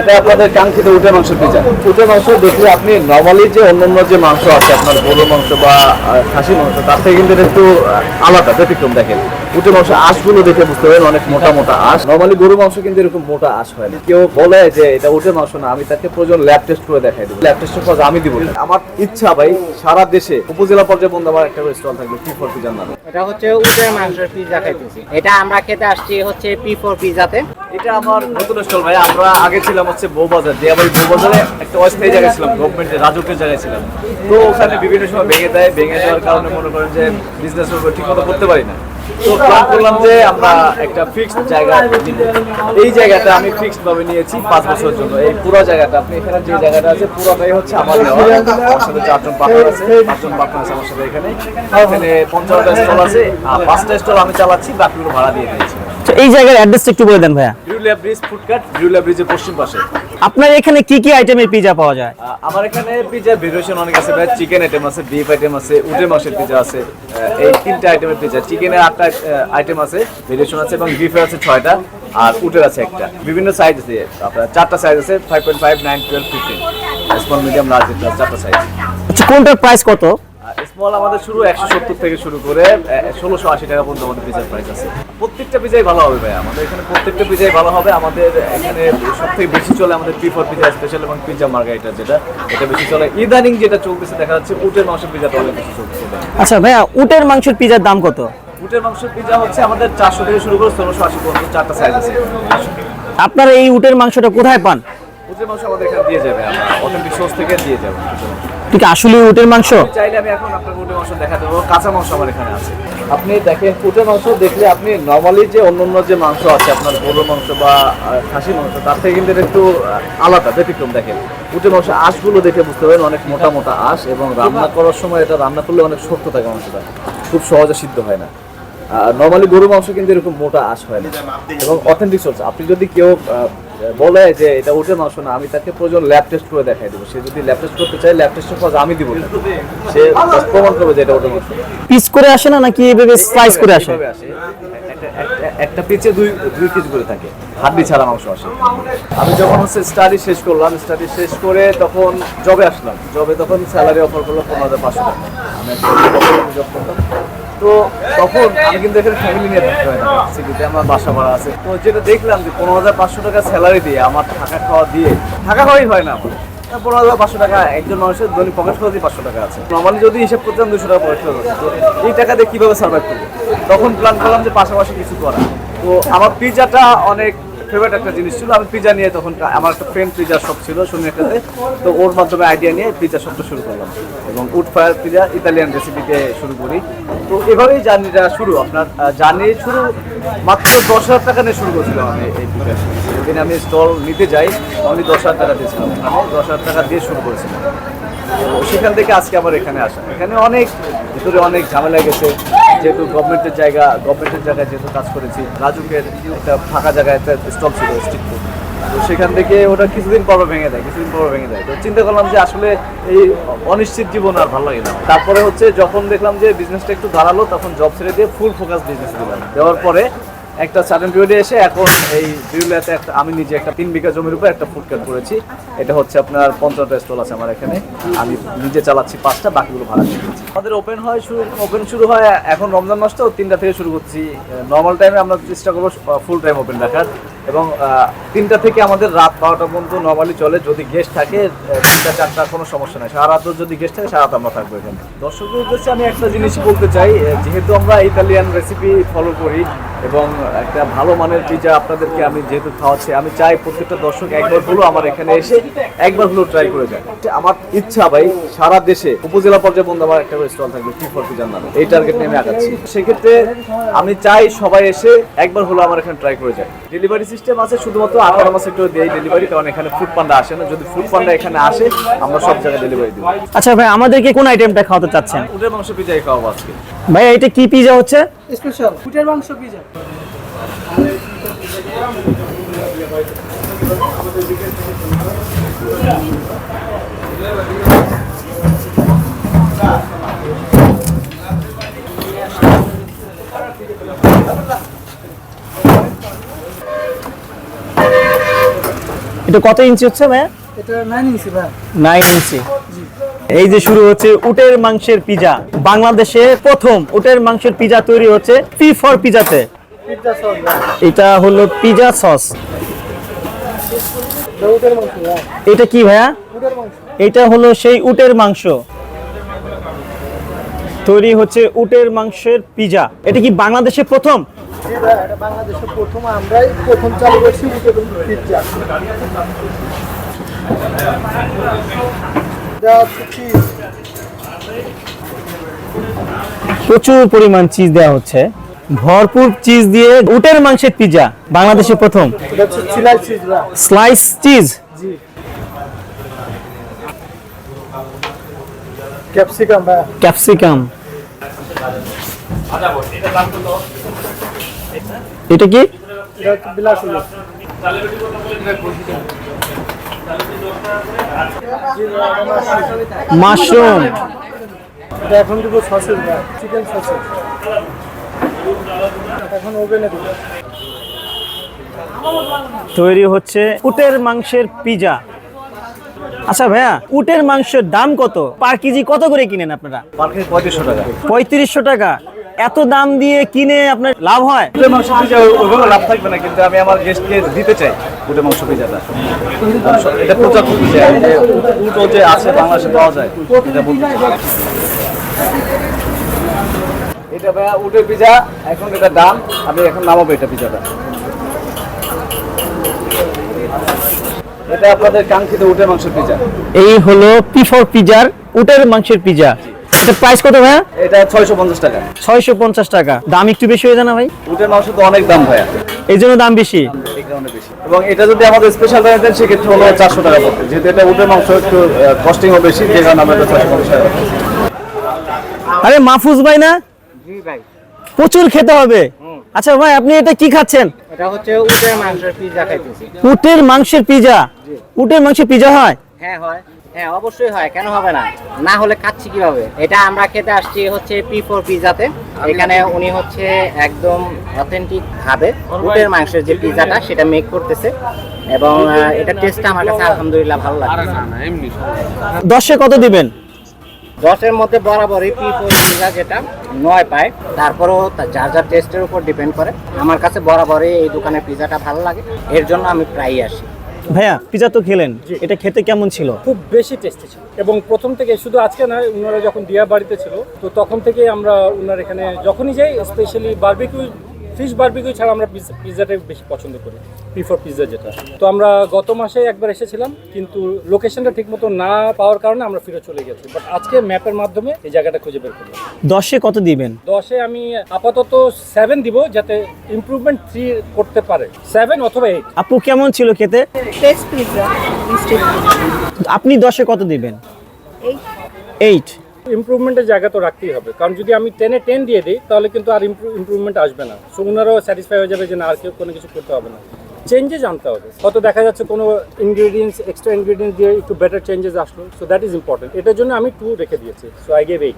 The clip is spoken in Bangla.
এটা আপনাদের কাঙ্ক্ষিত মাংস পিজা উঠে মাংস দেখলে আপনি নর্মালি যে অন্যান্য যে মাংস আছে আপনার গরুর মাংস বা খাসির মাংস তার থেকে কিন্তু একটু আলাদা ব্যতিক্রম দেখেন। মাংস আঁশগুলো দেখে বুঝতে পারেন অনেক মোটা মোটা আঁশ। নর্মালি গরুর মাংস কিন্তু এরকম মোটা আঁশ হয় না। কেউ বলে যে এটা মাংস না আমি তাকে প্রয়োজন ল্যাব টেস্ট করে দেখাই দেবো। ল্যাব টেস্টের পর আমি দিব আমার ইচ্ছা ভাই সারা দেশে উপজেলা পর্যায়ে বন্ধু আমার একটা স্টল থাকবে কি ফর পিজার নামে। এটা হচ্ছে উটের মাংসের পিৎজা খাইতেছি। এটা আমরা খেতে আসছি হচ্ছে পি ফোর পিৎজাতে এটা আমার নতুন স্টল ভাই আমরা আগে ছিলাম হচ্ছে বউবাজার দিয়ে আবার বউবাজারে একটা অস্থায়ী জায়গায় ছিলাম গভর্নমেন্টের রাজকের জায়গায় ছিলাম। তো ওখানে বিভিন্ন সময় ভেঙে দেয়, ভেঙে দেওয়ার কারণে মনে করেন যে বিজনেস ঠিক মতো করতে পারি না। তো প্ল্যান করলাম যে আমরা একটা ফিক্সড জায়গা। এই জায়গাটা আমি ফিক্সড ভাবে নিয়েছি পাঁচ বছরের জন্য। এই পুরো জায়গাটা, আপনি এখানে যে জায়গাটা আছে, পুরোটাই হচ্ছে আমার আমার সাথে চারজন পার্টনার আছে, পাঁচজন পার্টনার আছে আমার সাথে এখানে। এখানে পঞ্চাশটা স্টল আছে পাঁচটা স্টল আমি চালাচ্ছি, বাকিগুলো ভাড়া দিয়ে দিয়েছি। তো এই জায়গার অ্যাড্রেসটা একটু বলে দেন ভাইয়া। বিরুলিয়া ব্রিজ ফুডকার্ট বিরুলিয়া ব্রিজের পশ্চিম পাশে। আপনার এখানে কি কি আইটেমের পিজা পাওয়া যায়? আমার এখানে পিজার ভেরিয়েশন অনেক আছে ভাই। চিকেন আইটেম আছে বিফ আইটেম আছে উটে মাংসের পিজা আছে এই তিনটা আইটেমের পিজা চিকেনের আটটা আইটেম আছে ভেরিয়েশন আছে এবং বিফের আছে ছয়টা আর উটের আছে একটা। বিভিন্ন সাইজ আছে আপনার চারটা সাইজ আছে five point five nine twelve fifteen small medium large চারটা সাইজ আচ্ছা কোনটার প্রাইস কত? স্মল আমাদের শুরু একশো সত্তর থেকে শুরু করে ষোলোশো আশি টাকা পর্যন্ত আমাদের পিজার প্রাইস আছে। প্রত্যেকটা পিজাই ভালো হবে ভাই আমাদের এখানে প্রত্যেকটা পিজাই ভালো হবে। আমাদের এখানে সব থেকে বেশি চলে আমাদের প্রিফার পিজা স্পেশাল এবং পিজা মার্গারিটা যেটা। এটা বেশি চলে। ইদানিং যেটা চলতেছে দেখা যাচ্ছে উটের মাংসের পিজাটা অনেক বেশি চলতেছে। আচ্ছা ভাইয়া উটের মাংসের পিজার দাম কত? উটের মাংসের পিজা হচ্ছে আমাদের চারশো থেকে শুরু করে ষোলোশো আশি পর্যন্ত চারটা সাইজ আছে। আপনারা এই উটের মাংসটা কোথায় পান? উটের মাংস আমাদের এখানে দিয়ে যাবে আমরা অথেন্টিক সোর্স থেকে দিয়ে যাব। ঠিক আসলে উটের মাংস? চাইলে আমি এখন আপনার উটের মাংস দেখা দেবো কাঁচা মাংস আমার এখানে আছে। আপনি দেখেন উটের মাংস দেখলে আপনি নর্মালি যে অন্যান্য যে মাংস আছে আপনার গরুর মাংস বা খাসির মাংস তার থেকে কিন্তু একটু আলাদা ব্যতিক্রম দেখেন। উটের মাংস আঁশগুলো দেখে বুঝতে পারেন অনেক মোটা মোটা আঁশ এবং রান্না করার সময় এটা রান্না করলে অনেক শক্ত থাকে মাংসটা খুব সহজে সিদ্ধ হয় না। নর্মালি গরুর মাংস কিন্তু এরকম মোটা আঁশ হয় না। এবং অথেন্টিক সোর্স আপনি যদি কেউ বলে যে এটা উটের মাংস না আমি তাকে প্রয়োজন ল্যাব টেস্ট করে দেখাই দেবো। সে যদি ল্যাব টেস্ট করতে চায় ল্যাব টেস্টের পর আমি দিব সে প্রমাণ করবে যে এটা উটের মাংস পিস করে আসে না নাকি এভাবে স্লাইস করে আসে? একটা- পিচে দুই দুই পিস করে থাকে। হাড্ডি ছাড়া মাংস আসে। আমি যখন হচ্ছে স্টাডি শেষ করলাম স্টাডি শেষ করে তখন জবে আসলাম। জবে তখন স্যালারি অফার করল পনেরো হাজার পাঁচশো টাকা। আমি জব করতাম তো তখন আমি কিন্তু এখানে ফ্যামিলি নিয়ে থাকতে হয় সিটিতে আমার বাসা ভাড়া আছে। তো যেটা দেখলাম যে পনেরো হাজার পাঁচশো টাকা স্যালারি দিয়ে আমার থাকা খাওয়া দিয়ে, থাকা খাওয়াই হয় না আমার। পনেরো হাজার পাঁচশো টাকা একজন মানুষের দৈনিক পকেট খরচ পাঁচশো টাকা আছে। নর্মালি যদি হিসাব করতাম দুশো টাকা পকেট খরচ। তো এই টাকা দিয়ে কীভাবে সার্ভাইভ করব? তখন প্ল্যান করলাম যে পাশাপাশি কিছু করা। তো আমার পিজাটা অনেক ফেভারিট একটা জিনিস ছিল। আমি পিজা নিয়ে তখন আমার একটা ফ্রেন্ড পিজার শপ ছিল একটাতে তো ওর মাধ্যমে আইডিয়া নিয়ে পিজা শপটা শুরু করলাম। এবং উড ফায়ার পিজা ইতালিয়ান রেসিপিতে শুরু করি। তো এভাবেই জার্নিটা শুরু। আপনার জার্নি শুরু মাত্র দশ হাজার টাকা নিয়ে শুরু করেছিলাম আমি এই পিজা যেদিন আমি স্টল নিতে যাই আমি দশ হাজার টাকা দিয়েছিলাম। আমি দশ হাজার টাকা দিয়ে শুরু করেছিলাম। সেখান থেকে আজকে আমার এখানে আসা এখানে অনেক, ভিতরে অনেক ঝামেলা গেছে। যেহেতু গভর্নমেন্টের জায়গা গভর্নমেন্টের জায়গায় যেহেতু কাজ করেছি, রাজুকের একটা ফাঁকা জায়গায় একটা স্টল ছিল স্ট্রিট তো সেখান থেকে ওটা কিছুদিন পর ভেঙে দেয়, কিছুদিন পর ভেঙে দেয়। তো চিন্তা করলাম যে আসলে এই অনিশ্চিত জীবন আর ভালো লাগে না। তারপরে হচ্ছে যখন দেখলাম যে বিজনেসটা একটু দাঁড়াল তখন জব ছেড়ে দিয়ে ফুল ফোকাস বিজনেস দিলাম। দেওয়ার পরে একটা সাডেন পিরিয়ডে এসে এখন এই বিউলাতে একটা আমি নিজে একটা তিন বিঘা জমির উপর একটা ফুটকার করেছি। এটা হচ্ছে আপনার পঞ্চাশটা স্টল আছে আমার এখানে। আমি নিজে চালাচ্ছি পাঁচটা, বাকিগুলো ভাড়া দিয়েছি আমাদের ওপেন হয় শুরু ওপেন শুরু হয় এখন রমজান মাসটা তিনটা থেকে শুরু করছি। নর্মাল টাইমে আমরা চেষ্টা করব ফুল টাইম ওপেন রাখার। এবং তিনটা থেকে আমাদের রাত বারোটা পর্যন্ত নর্মালি চলে। যদি গেস্ট থাকে তিনটা, চারটা কোনো সমস্যা নাই। সারা রাত যদি গেস্ট থাকে, সারা রাত আমরা থাকব এখানে। দর্শকদের উদ্দেশ্যে আমি একটা জিনিস বলতে চাই যেহেতু আমরা ইতালিয়ান রেসিপি ফলো করি এবং একটা ভালো মানের পিজা আপনাদেরকে আমি যেহেতু খাওয়াচ্ছি, আমি চাই প্রত্যেকটা দর্শক একবার হলো আমার এখানে এসে একবার হলো ট্রাই করে যায় আমার ইচ্ছা ভাই, সারা দেশে উপজেলা পর্যায়ে বন্ধু আমার একটা স্টল থাকবে কি ফর পিজার নামে। এই টার্গেট নিয়ে আমি আগাচ্ছি। সেক্ষেত্রে আমি চাই সবাই এসে একবার হলো আমার এখানে ট্রাই করে যায় ডেলিভারি সিস্টেম আছে শুধুমাত্র আঠারো মাসে একটু দেয় ডেলিভারি কারণ এখানে ফুড পান্ডা আসে না। যদি ফুড পান্ডা এখানে আসে আমরা সব জায়গায় ডেলিভারি দিই আচ্ছা ভাই আমাদেরকে কোন আইটেমটা খাওয়াতে চাচ্ছেন? উটের মাংস পিজাই খাওয়াবো আজকে। ভাই এটা কি পিজা হচ্ছে? স্পেশাল উটের মাংস পিৎজা এটা কত ইঞ্চি হচ্ছে ভাইয়া? এটা 9 ইঞ্চি ভাই। 9 ইঞ্চি। এই যে শুরু হচ্ছে উটের মাংসের পিজা। বাংলাদেশে প্রথম উটের মাংসের পিজা তৈরি হচ্ছে পি ফর পিজাতে। পিজা সস এটা হলো পিজা সস। উটের মাংস এটা কি ভাইয়া? উটের মাংস। এটা হলো সেই উটের মাংস। তৈরি হচ্ছে উটের মাংসের পিজা। এটা কি বাংলাদেশে প্রথম? আমরাই চালু করছি উটের। প্রচুর পরিমাণ চিজ দেওয়া হচ্ছে। ভরপুর চিজ দিয়ে উটের মাংসের পিজা বাংলাদেশে প্রথম। স্লাইস চিজ ক্যাপসিকাম ক্যাপসিকাম এটা কি? মাশরুম। এখন দিব সসেজ চিকেন সসেজ এখন ওভেনে দিব। তৈরি হচ্ছে উটের মাংসের পিজা। আচ্ছা ভাইয়া উটের মাংসের দাম কত? পার কেজি কত করে কিনেন আপনারা? পঁয়ত্রিশশো টাকা। পঁয়ত্রিশশো টাকা। এত দাম দিয়ে কিনে আপনার লাভ হয়? উটের মাংস পিজা ওইভাবে লাভ থাকবে না কিন্তু আমি আমার গেস্টকে দিতে চাই উটের মাংস পিজাটা। এটা প্রচার করতে চাই। যে উটও যে আছে বাংলাদেশে পাওয়া যায় এটা বলতে এটা ভাইয়া উটের পিজা এখন এটা দাম আমি এখন নামাবো এটা পিজাটা। এটা আপনাদের কাঙ্ক্ষিত উটের মাংস পিজা। এই হলো পিফর পিজার উটের মাংসের পিজা। এটা প্রাইস কত ভাইয়া? এটা ছয়শো পঞ্চাশ টাকা। ছয়শো পঞ্চাশ টাকা। দাম একটু বেশি হয়ে যায় না ভাই? উটের মাংস তো অনেক দাম ভাইয়া। এই জন্য দাম বেশি। এবং এটা যদি আমাদের স্পেশাল বানিয়ে দেন সেক্ষেত্রে হলো চারশো টাকা পড়বে। যেহেতু এটা উটের মাংস একটু কস্টিংও বেশি যে কারণে আমরা এটা টাকা আরে মাহফুজ ভাই না? জি ভাই। প্রচুর খেতে হবে। আচ্ছা ভাই আপনি এটা কি খাচ্ছেন? এটা হচ্ছে উটের মাংসের পিজা খাইতেছি। উটের মাংসের পিজা। উটের মাংসের পিজা হয়? হ্যাঁ হয়। হ্যাঁ অবশ্যই হয় কেন হবে না? না হলে খাচ্ছি কীভাবে? এটা আমরা খেতে আসছি হচ্ছে পি ফোর পিজাতে এখানে উনি হচ্ছে একদম অথেন্টিক ভাবে উটের মাংসের যে পিজাটা সেটা মেক করতেছে। এবং এটা টেস্টটা আমার কাছে আলহামদুলিল্লাহ ভালো লাগছে। দশে কত দিবেন? দশের মধ্যে বরাবরই পি ফোর পিজা যেটা নয় পায়। তারপরেও যার যার টেস্টের উপর ডিপেন্ড করে। আমার কাছে বরাবরই এই দোকানের পিজাটা ভালো লাগে। এর জন্য আমি প্রায়ই আসি। ভাইয়া পিজা তো খেলেন। এটা খেতে কেমন ছিল? খুব বেশি টেস্টি ছিল। এবং প্রথম থেকে শুধু আজকে না ওনারা যখন দিয়া বাড়িতে ছিল তো তখন থেকে আমরা ওনার এখানে যখনই যাই স্পেশালি বারবিকিউ ফিশ বারবিকিউ ছাড়া আমরা পিৎজাটাই বেশি পছন্দ করি প্রিফার পিৎজা যেটা। তো আমরা গত মাসে একবার এসেছিলাম কিন্তু লোকেশনটা ঠিকমতো না পাওয়ার কারণে আমরা ফিরে চলে গেছি। বাট আজকে ম্যাপের মাধ্যমে এই জায়গাটা খুঁজে বের করলাম। দশে কত দিবেন? দশে আমি আপাতত সেভেন দিব যাতে ইমপ্রুভমেন্ট থ্রি করতে পারে। সেভেন অথবা এইট আপু কেমন ছিল খেতে? আপনি দশে কত দিবেন? এই এইট ইমপ্রুভমেন্টের জায়গা তো রাখতেই হবে। কারণ যদি আমি টেনে টেন দিয়ে দিই, তাহলে কিন্তু আর ইম্প্রুভমেন্ট আসবে না। সো ওনারাও স্যাটিসফাই হয়ে যাবে যে না, আর কেউ কোনো কিছু করতে হবে না। চেঞ্জেস আনতে হবে। হয়তো দেখা যাচ্ছে কোনো ইনগ্রিডিয়েন্টস এক্সট্রা ইনগ্রিডিয়েন্টস দিয়ে একটু বেটার চেঞ্জেস আসলো। সো দ্যাট ইজ ইম্পর্টেন্ট এটার জন্য আমি টু রেখে দিয়েছি। So I gave eight